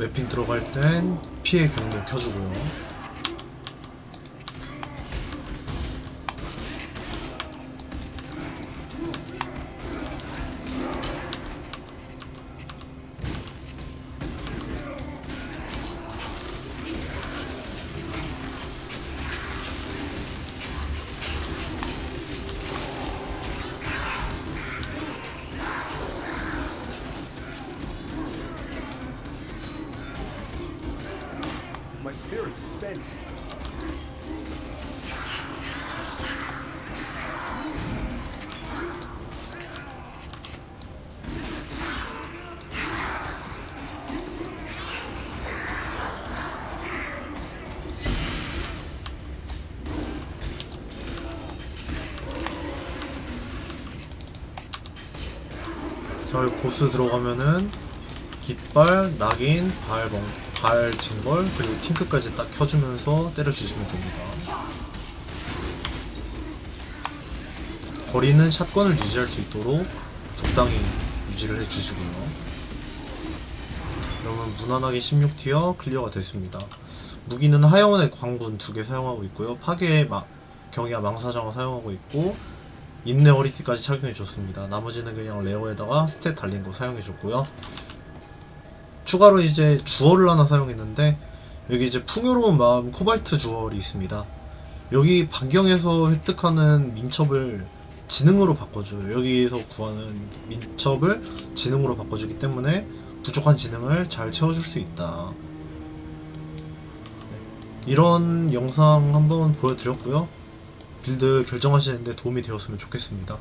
맵핑 들어갈 땐 피해 경로 켜주고요. My spirits are spent. 저 보스 들어가면은 깃발, 낙인, 발, 멍, 발, 징벌 그리고 팅크까지 딱 켜주면서 때려주시면 됩니다. 거리는 샷건을 유지할 수 있도록 적당히 유지를 해주시고요. 그러면 무난하게 16티어 클리어가 됐습니다. 무기는 하여원의 광군 두 개 사용하고 있고요. 파괴의 마, 경이와 망사장을 사용하고 있고 인내 허리띠까지 착용해 줬습니다. 나머지는 그냥 레어에다가 스탯 달린 거 사용해 줬고요. 추가로 이제 주얼을 하나 사용했는데 여기 이제 풍요로운 마음 코발트 주얼이 있습니다. 여기 반경에서 획득하는 민첩을 지능으로 바꿔줘요. 여기에서 구하는 민첩을 지능으로 바꿔주기 때문에 부족한 지능을 잘 채워줄 수 있다. 네. 이런 영상 한번 보여드렸고요. 빌드 결정하시는데 도움이 되었으면 좋겠습니다.